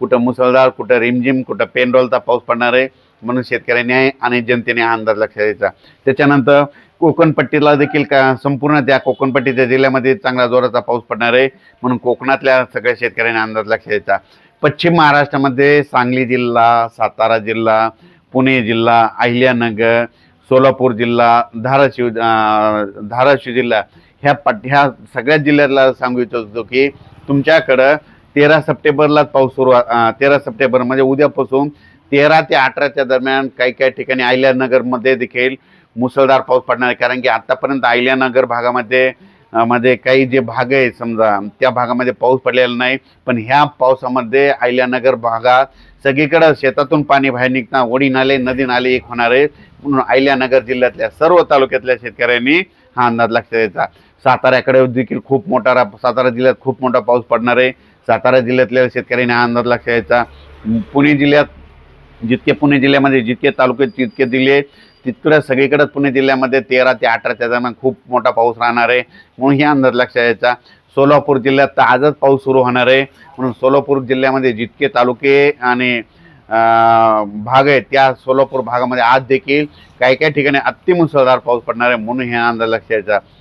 कुठं मुसळधार कुठं रिमझिम कुठं पेनडोलचा पाऊस पडणार आहे म्हणून शेतकऱ्यांनी आणि जनतेने हा अंदाज लक्षात द्यायचा त्याच्यानंतर कोकणपट्टीला देखील का संपूर्ण त्या कोकणपट्टीच्या जिल्ह्यामध्ये चांगला जोराचा पाऊस पडणार आहे म्हणून कोकणातल्या सगळ्या शेतकऱ्यांनी अंदाज लक्षात द्यायचा पश्चिम महाराष्ट्रामध्ये सांगली जिल्हा सातारा जिल्हा पुणे जिल्हा अहिल्यानगर सोलापूर जिल्हा धाराशिव धाराशिव जिल्हा ह्या पट ह्या सगळ्या जिल्ह्यातला सांगू इच्छितो की तुमच्याकडं तेरा सप्टेंबरलाच पाऊस सुरू तेरा सप्टेंबर म्हणजे उद्यापासून तेरा ते अठराच्या दरम्यान काही काही ठिकाणी अहिल्यानगरमध्ये देखील मुसळधार पाऊस पडणार आहे. कारण की आत्तापर्यंत अहिल्यानगर भागामध्ये मध्ये काही जे भाग आहे समजा त्या भागामध्ये पाऊस पडलेला नाही. पण ह्या पावसामध्ये अहिल्यानगर भागात सगळीकडं शेतातून पाणी बाहेर निघता ओढी नाले नदी नाले एक होणार आहे म्हणून अहिल्यानगर जिल्ह्यातल्या सर्व तालुक्यातल्या शेतकऱ्यांनी हा अंदाज लक्षात द्यायचा साताऱ्याकडे देखील खूप मोठा रा- सातारा जिल्ह्यात खूप मोठा पाऊस पडणार आहे. सातारा जिल्ह्यातल्या शेतकऱ्यांनी हा अंदाज लक्ष द्यायचा पुणे जिल्ह्यात जितके पुणे जिल्ह्यामध्ये जितके तालुके तितके जिल्हे तितकडं सगळीकडंच पुणे जिल्ह्यामध्ये तेरा ते अठराच्या दरम्यान खूप मोठा पाऊस राहणार आहे. म्हणून हे अंदाज लक्षात यायचा सोलापूर जिल्ह्यात तर आजच पाऊस सुरू होणार आहे. म्हणून सोलापूर जिल्ह्यामध्ये जितके तालुके आणि भाग आहेत त्या सोलापूर भागामध्ये आज देखील काही काही ठिकाणी अतिमुसळधार पाऊस पडणार आहे. म्हणून हे अंदाज लक्षात यायचा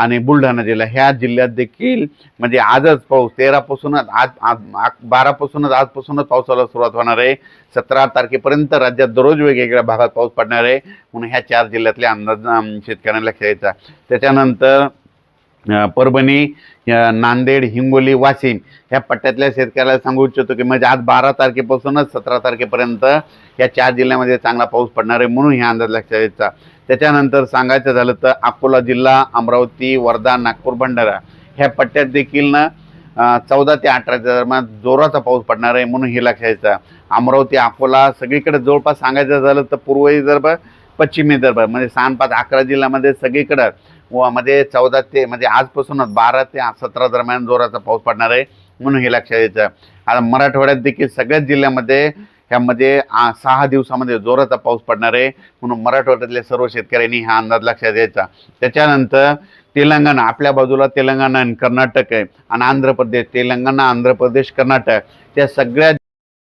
आणि बुलढाणा जिल्हा. ह्या जिल्ह्यात देखील म्हणजे आजच पाऊस तेरापासूनच आज आज बारापासूनच आजपासूनच पावसाला सुरुवात होणार आहे. सतरा तारखेपर्यंत राज्यात दररोज वेगवेगळ्या भागात पाऊस पडणार आहे. म्हणून ह्या चार जिल्ह्यातले अंदाज शेतकऱ्यांना लक्ष द्यायचा. त्याच्यानंतर परभणी नांदेड हिंगोली वाशिम ह्या पट्ट्यातल्या शेतकऱ्याला सांगू इच्छितो की म्हणजे आज बारा तारखेपासूनच सतरा तारखेपर्यंत या चार जिल्ह्यामध्ये चांगला पाऊस पडणार आहे म्हणून ह्या अंदाज लक्षात द्यायचा त्याच्यानंतर सांगायचं झालं तर अकोला जिल्हा अमरावती वर्धा नागपूर भंडारा ह्या पट्ट्यात देखील ना चौदा ते अठराच्या दरम्यान जोराचा पाऊस पडणार आहे म्हणून हे लक्षात यायचं अमरावती अकोला सगळीकडे जवळपास सांगायचं झालं तर पूर्व विदर्भ पश्चिम विदर्भ म्हणजे सहा पाच अकरा जिल्ह्यामध्ये सगळीकडं व मध्ये चौदा ते म्हणजे आजपासूनच बारा ते सतरा दरम्यान जोराचा पाऊस पडणार आहे म्हणून हे लक्षात यायचं आता मराठवाड्यात देखील सगळ्याच जिल्ह्यामध्ये ह्यामध्ये सहा दिवसामध्ये जोराचा पाऊस पडणार आहे. म्हणून मराठवाड्यातल्या सर्व शेतकऱ्यांनी हा अंदाज लक्षात द्यायचा त्याच्यानंतर तेलंगणा आपल्या बाजूला तेलंगणा आणि कर्नाटक आहे. आणि आंध्र प्रदेश तेलंगणा आंध्र प्रदेश कर्नाटक. त्या सगळ्या